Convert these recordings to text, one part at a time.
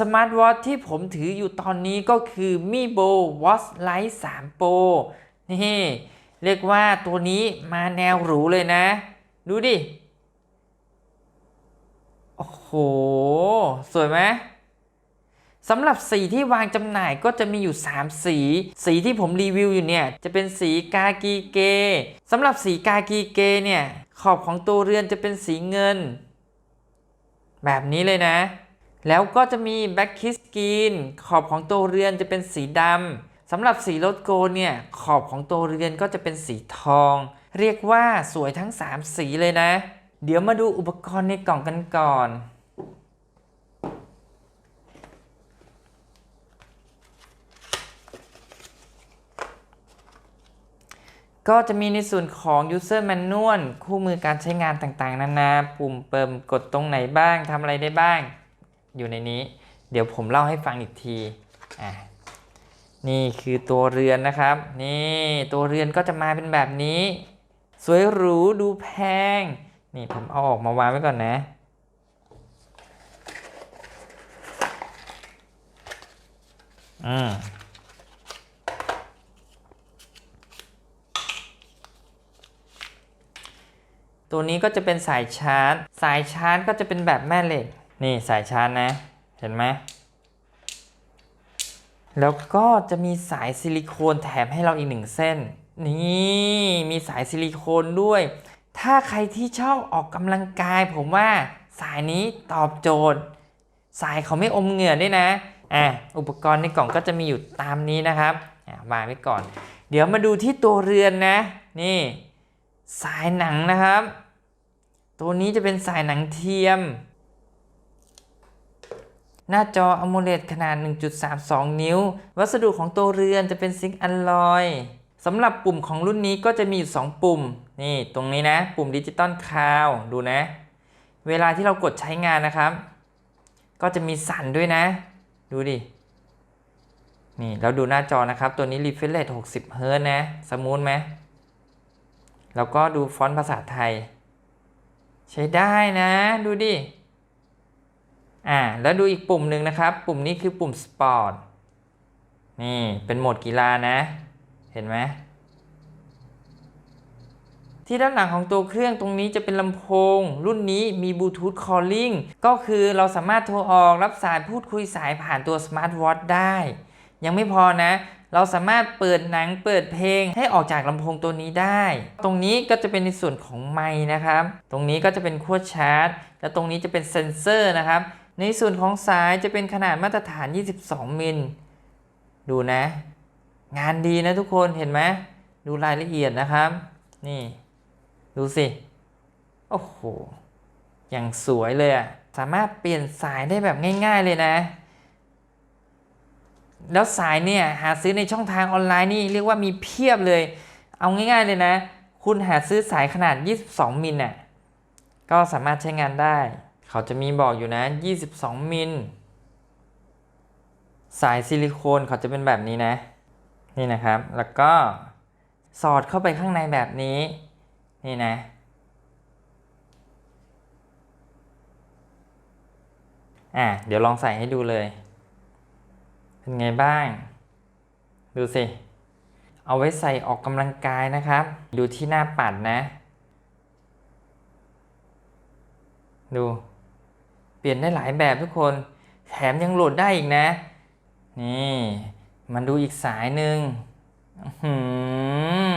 สมาร์ทวอทที่ผมถืออยู่ตอนนี้ก็คือ Mi Bo Watch Lite 3 Pro นี่เรียกว่าตัวนี้มาแนวหรูเลยนะ ดูดิ โอ้โห สวยไหมสำหรับสีที่วางจำหน่ายก็จะมีอยู่ 3 สี สีที่ผมรีวิวอยู่เนี่ย จะเป็นสีกากีเกสำหรับสีกากีเกเนี่ย ขอบของตัวเรือนจะเป็นสีเงิน แบบนี้เลยนะ แล้วก็จะมีแบ็คคิสกรีนขอบของตัวเรือนจะเป็นสีดำสำหรับสีรถโกเนี่ยขอบของตัวเรือนก็จะเป็นสีทอง เรียกว่าสวยทั้ง 3 สีเลยนะ เดี๋ยวมาดูอุปกรณ์ในกล่องกันก่อน ก็จะมีในส่วนของ user manual คู่มือการใช้งานต่างๆ นานา ปุ่มเปิมกดตรงไหนบ้างทำอะไรได้บ้าง อยู่ในนี้ เดี๋ยวผมเล่าให้ฟังอีกทีอะนี่คือตัวเรือนนะครับ นี่ตัวเรือนก็จะมาเป็นแบบนี้ สวยหรูดูแพง นี่ผมเอาออกมาวางไว้ก่อนนะอืมตัวนี้ก็จะเป็นสายชาร์จ สายชาร์จก็จะเป็นแบบแม่เหล็ก นี่สายชาร์จนะ เห็นไหม แล้วก็จะมีสายซิลิโคนแถมให้เราอีกหนึ่งเส้น นี่มีสายซิลิโคนด้วย ถ้าใครที่ชอบออกกำลังกาย ผมว่าสายนี้ตอบโจทย์ สายเขาไม่อมเหงื่อด้วยนะอะอุปกรณ์ในกล่องก็จะมีอยู่ตามนี้นะครับอะวางไว้ก่อน เดี๋ยวมาดูที่ตัวเรือนนะ นี่ สายหนังนะครับ ตัวนี้จะเป็นสายหนังเทียม หน้าจอ AMOLED ขนาด 1.32 นิ้ว วัสดุของตัวเรือนจะเป็นซิงค์อลลอยสำหรับปุ่มของรุ่นนี้ก็จะมีอยู่ 2 ปุ่ม นี่ตรงนี้นะ ปุ่มดิจิตอลคาวดูนะ เวลาที่เรากดใช้งานนะครับ ก็จะมีสั่นด้วยนะ ดูดิ นี่เราดูหน้าจอนะครับ ตัวนี้ refresh rate 60 Hz นะ สมูทไหมแล้วก็ดูฟอนต์ภาษาไทย ใช้ได้นะ ดูดิ อ่าแล้วดูอีกปุ่มหนึ่งนะครับ ปุ่มนี้คือปุ่มสปอร์ตนี่เป็นโหมดกีฬานะ เห็นไหมที่ด้านหลังของตัวเครื่องตรงนี้จะเป็นลำโพง รุ่นนี้มีบลูทูธคอลลิ่งก็คือเราสามารถโทรออกรับสายพูดคุยสายผ่านตัวสมาร์ทวอทได้ ยังไม่พอนะ เราสามารถเปิดหนังเปิดเพลงให้ออกจากลำโพงตัวนี้ได้ ตรงนี้ก็จะเป็นในส่วนของไมค์นะครับ ตรงนี้ก็จะเป็นขั้วชาร์จ และตรงนี้จะเป็นเซนเซอร์นะครับ ในส่วนของสายจะเป็นขนาดมาตรฐาน 22 มิล ดูนะ งานดีนะทุกคนเห็นไหมดูรายละเอียดนะครับ นี่ ดูสิ โอ้โห อย่างสวยเลยอะสามารถเปลี่ยนสายได้แบบง่าย ๆเลยนะ แล้วสายเนี่ยหาซื้อในช่องทางออนไลน์นี่เรียกว่ามีเพียบเลย เอาง่าย ๆเลยนะ คุณหาซื้อสายขนาด 22 มิลน่ะ ก็สามารถใช้งานได้ เขาจะมีบอกอยู่นะ 22 มิล สายซิลิโคนเขาจะเป็นแบบนี้นะ นี่นะครับ แล้วก็สอดเข้าไปข้างในแบบนี้ นี่นะ อะ เดี๋ยวลองใส่ให้ดูเลย เป็นไงบ้าง ดูสิ เอาไว้ใส่ออกกำลังกายนะครับ ดูที่หน้าปัดนะ ดู เปลี่ยนได้หลายแบบทุกคน แถมยังโหลดได้อีกนะ นี่มันดูอีกสายหนึ่งหือ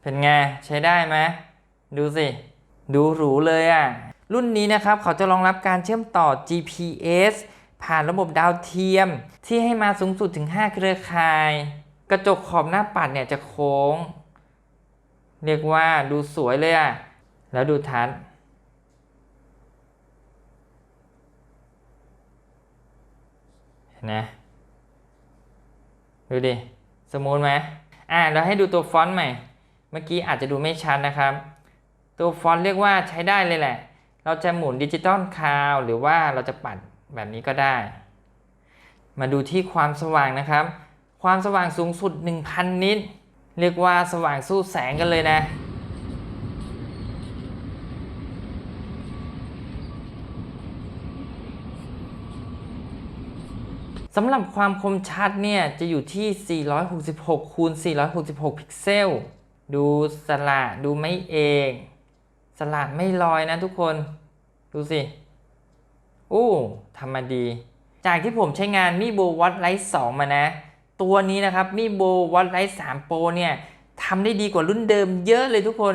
เป็นไง ใช้ได้ไหมดูสิ ดูหรูเลยอะ่ะ รุ่นนี้นะครับเขาจะรองรับการเชื่อมต่อ GPS ผ่านระบบดาวเทียม ที่ให้มาสูงสุดถึง 5 เครือข่าย กระจกขอบหน้าปัดเนี่ยจะโค้ง เรียกว่าดูสวยเลยอะ่ะ แล้วดูทัชเห็ นไหมดูดิสมูทไหมอะเราให้ดูตัวฟอนต์ใหม่ เมื่อกี้อาจจะดูไม่ชัดนะครับ ตัวฟอนต์เรียกว่าใช้ได้เลยแหละ เราจะหมุนดิจิตอลคาวหรือว่าเราจะปัดแบบนี้ก็ได้ มาดูที่ความสว่างนะครับ ความสว่างสูงสุด 1,000 นิตเรียกว่าสว่างสู้แสงกันเลยนะำหรับความคมชัดเนี่ย จะอยู่ที่ 466คูณ466 พิกเซล ดูสละดูไม่เอกสละไม่ลอยนะทุกคน ดูสิ อู้ทำมาดี จากที่ผมใช้งานมีโบวัดไลท์2มานะ ตัวนี้นะครับมีโบวัดไลท์3 Pro เนี่ยทำได้ดีกว่ารุ่นเดิมเยอะเลยทุกคน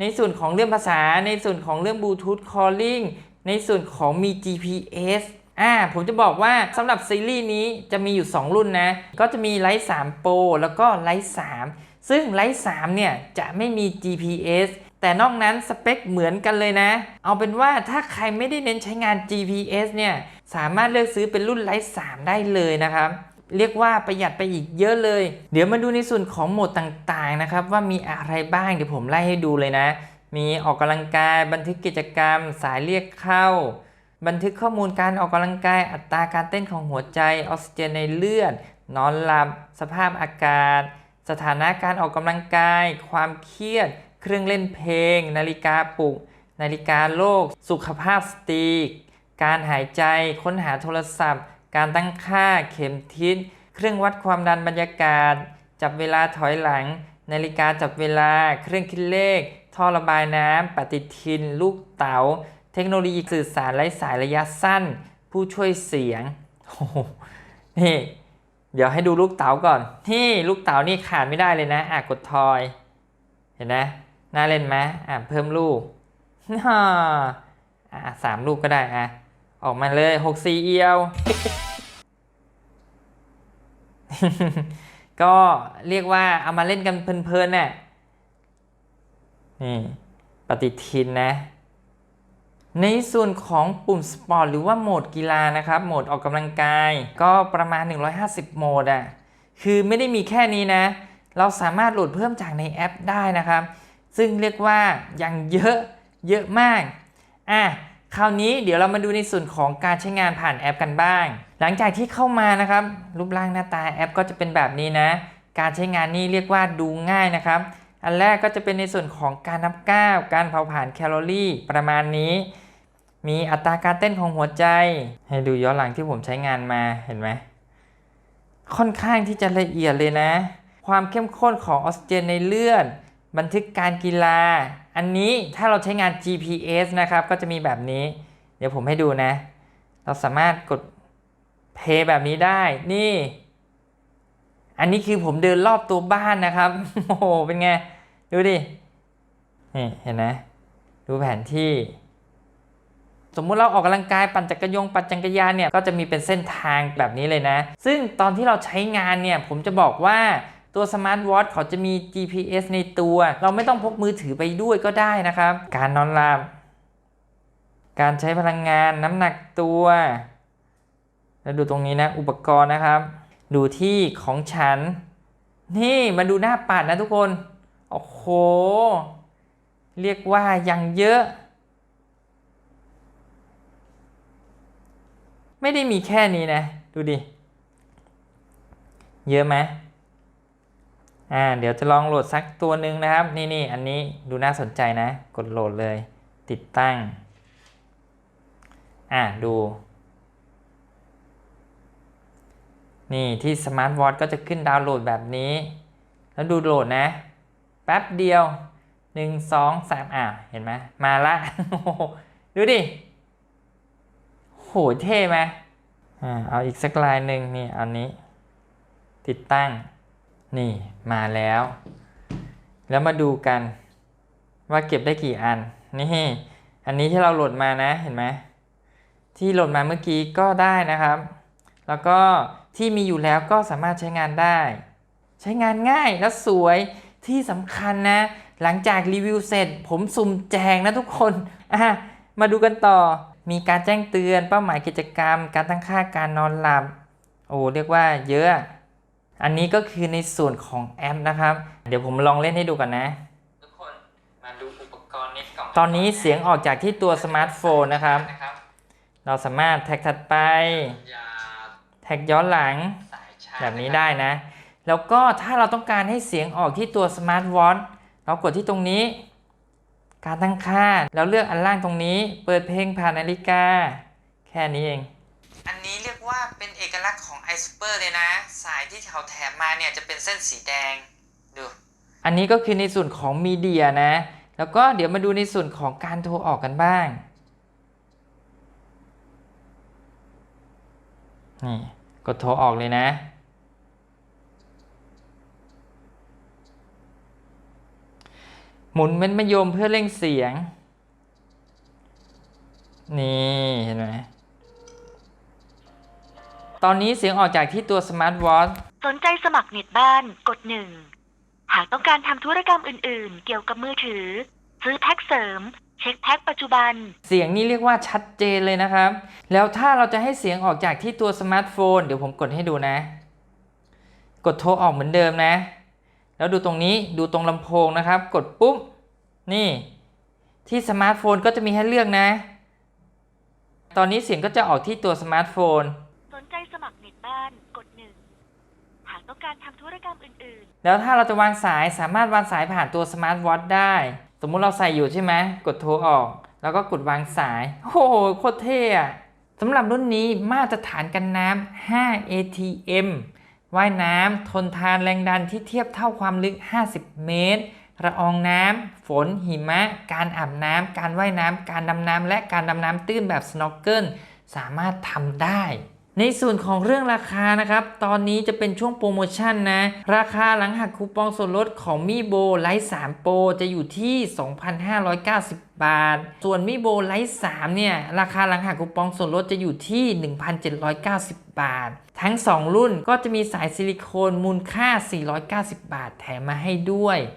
ในส่วนของเรื่องภาษา ในส่วนของเรื่องบลูทูธคอลลิ่งในส่วนของมี GPS อ่าผมจะบอกว่าสำหรับซีรีส์นี้จะมีอยู่ 2 รุ่นนะ ก็จะมีไลท์3 Pro แล้วก็ไลท์3ซึ่งไลท์3เนี่ยจะไม่มี GPS แต่นอกนั้นสเปคเหมือนกันเลยนะ เอาเป็นว่าถ้าใครไม่ได้เน้นใช้งาน GPS เนี่ยสามารถเลือกซื้อเป็นรุ่นไลท์3ได้เลยนะครับเรียกว่าประหยัดไปอีกเยอะเลย เดี๋ยวมาดูในส่วนของโหมดต่างๆนะครับ ว่ามีอะไรบ้างเดี๋ยวผมไล่ให้ดูเลยนะ มีออกกำลังกายบันทึกกิจกรรม สายเรียกเข้า บันทึกข้อมูลการออกกำลังกาย อัตราการเต้นของหัวใจ ออกซิเจนในเลือด นอนหลับ สภาพอากาศ สถานะการออกกำลังกาย ความเครียด เครื่องเล่นเพลง นาฬิกาปลุก นาฬิกาโลก สุขภาพสตรีกการหายใจ ค้นหาโทรศัพท์ การตั้งค่า เข็มทิศ เครื่องวัดความดันบรรยากาศ จับเวลาถอยหลัง นาฬิกาจับเวลา เครื่องคิดเลข ท่อระบายน้ำ ปฏิทิน ลูกเต๋า เทคโนโลยีสื่อสารไร้สายระยะสั้น ผู้ช่วยเสียงโอ้นี่ เดี๋ยวให้ดูลูกเต๋าก่อน นี่ลูกเต๋านี่ขาดไม่ได้เลยนะ อะกดทอย เห็นไหมน่าเล่นไหมอะเพิ่มลูกฮ่าอะสามลูกก็ได้อะออกมาเลยหกสี่เอียว ก็เรียกว่าเอามาเล่นกันเพลินๆน่ะนี่ปฏิทินนะ ในส่วนของปุ่มสปอร์ตหรือว่าโหมดกีฬานะครับ โหมดออกกำลังกาย ก็ประมาณ 150 โหมดอะ คือไม่ได้มีแค่นี้นะ เราสามารถโหลดเพิ่มจากในแอปได้นะครับ ซึ่งเรียกว่ายังเยอะเยอะมาก อะ คราวนี้เดี๋ยวเรามาดูในส่วนของการใช้งานผ่านแอปกันบ้าง หลังจากที่เข้ามานะครับ รูปร่างหน้าตาแอปก็จะเป็นแบบนี้นะ การใช้งานนี่เรียกว่าดูง่ายนะครับ อันแรกก็จะเป็นในส่วนของการนับก้าว การเผาผลาญแคลอรี่ประมาณนี้ มีอัตราการเต้นของหัวใจ ให้ดูย้อนหลังที่ผมใช้งานมาเห็นไหมค่อนข้างที่จะละเอียดเลยนะ ความเข้มข้นของออกซิเจนในเลือด บันทึกการกีฬา อันนี้ถ้าเราใช้งาน GPS นะครับ ก็จะมีแบบนี้ เดี๋ยวผมให้ดูนะ เราสามารถกด play แบบนี้ได้ นี่ อันนี้คือผมเดินรอบตัวบ้านนะครับ โอ้โห เป็นไง ดูดิ นี่ เห็นไหมดูแผนที่ สมมุติเราออกกำลังกายปั่นจักรยงปั่นจักรยานเนี่ยก็จะมีเป็นเส้นทางแบบนี้เลยนะ ซึ่งตอนที่เราใช้งานเนี่ยผมจะบอกว่าตัวสมาร์ทวอทเขาจะมี GPS ในตัว เราไม่ต้องพกมือถือไปด้วยก็ได้นะครับ การนอนหลับ การใช้พลังงานน้ำหนักตัว แล้วดูตรงนี้นะ อุปกรณ์นะครับ ดูที่ของฉัน นี่มาดูหน้าปัดนะทุกคน โอ้โห เรียกว่ายังเยอะ ไม่ได้มีแค่นี้นะ ดูดิ เยอะไหมอ่าเดี๋ยวจะลองโหลดสักตัวหนึ่งนะครับ นี่นี่อันนี้ดูน่าสนใจนะ กดโหลดเลย ติดตั้ง อ่าดู นี่ที่สมาร์ทวอทก็จะขึ้นดาวน์โหลดแบบนี้ แล้วดูโหลดนะ แป๊บเดียว1 2 3อ่าเห็นไหมมาละ ดูดิ โหเท่ไหมอ่าเอาอีกสักลายหนึ่งนี่อันนี้ ติดตั้งนี่มาแล้ว แล้วมาดูกันว่าเก็บได้กี่อัน นี่ อันนี้ที่เราโหลดมานะเห็นไหมที่โหลดมาเมื่อกี้ก็ได้นะครับ แล้วก็ที่มีอยู่แล้วก็สามารถใช้งานได้ ใช้งานง่ายและสวยที่สำคัญนะ หลังจากรีวิวเสร็จ ผมสุ่มแจงนะทุกคนอะมาดูกันต่อ มีการแจ้งเตือนเป้าหมายกิจกรรม การตั้งค่าการนอนหลับ โอ้เรียกว่าเยอะ อันนี้ก็คือในส่วนของแอปนะครับ เดี๋ยวผมลองเล่นให้ดูกันนะ ทุกคนมาดูอุปกรณ์นี้ก่อนตอนนี้เสียงออกจากที่ตัวสมาร์ทโฟนนะครับ เราสามารถแท็กถัดไป แท็กย้อนหลัง แบบนี้ได้นะ แล้วก็ถ้าเราต้องการให้เสียงออกที่ตัวสมาร์ทวอทเรากดที่ตรงนี้ การตั้งค่า แล้วเลือกอันล่างตรงนี้ เปิดเพลงผ่านนาฬิกา แค่นี้เอง อันนี้เรียกว่าเป็นเอกอกลักษณ์ของไอซูเปอร์เลยนะ สายที่เขาแถมมาเนี่ยจะเป็นเส้นสีแดง ดู อันนี้ก็คือในส่วนของมีเดียนะ แล้วก็เดี๋ยวมาดูในส่วนของการโทรออกกันบ้าง นี่ กดโทรออกเลยนะ หมุนเม็ดมะยมเพื่อเร่งเสียง นี่เห็นไหมตอนนี้เสียงออกจากที่ตัวสมาร์ทวอทสนใจสมัครเน็ตบ้านกดหนึ่งหากต้องการทำธุรกรรมอื่น ๆ เกี่ยวกับมือถือ ซื้อแพ็กเสริม เช็คแพ็กปัจจุบัน เสียงนี่เรียกว่าชัดเจนเลยนะครับ แล้วถ้าเราจะให้เสียงออกจากที่ตัวสมาร์ทโฟน เดี๋ยวผมกดให้ดูนะ กดโทรออกเหมือนเดิมนะ แล้วดูตรงนี้ดูตรงลำโพงนะครับ กดปุ๊บนี่ ที่สมาร์ทโฟนก็จะมีให้เลือกนะ ตอนนี้เสียงก็จะออกที่ตัวสมาร์ทโฟน สนใจสมัครเน็ตบ้านกดหนึ่งหากต้องการทำธุรกรรมอื่นๆ แล้วถ้าเราจะวางสายสามารถวางสายผ่านตัวสมาร์ทวอทได้ สมมุติเราใส่อยู่ใช่ไหมกดโทรออก แล้วก็กดวางสายโอ้โหโคตรเท่อะสำหรับรุ่นนี้มาตรฐานกันน้ำ5 ATM ว่ายน้ำทนทานแรงดันที่เทียบเท่าความลึก 50 เมตร ระอองน้ำ ฝน หิมะ การอาบน้ำ การว่ายน้ำ การดำน้ำ และการดำน้ำตื้นแบบสโนว์เกิลสามารถทำได้ ในส่วนของเรื่องราคานะครับ ตอนนี้จะเป็นช่วงโปรโมชั่นนะ ราคาหลังหักคูปองส่วนลดของมีโบไลท์3โปรจะอยู่ที่ 2,590 บาท ส่วนมีโบไลท์3เนี่ย ราคาหลังหักคูปองส่วนลดจะอยู่ที่ 1,790 บาท ทั้ง 2 รุ่นก็จะมีสายซิลิโคนมูลค่า 490 บาทแถมมาให้ด้วย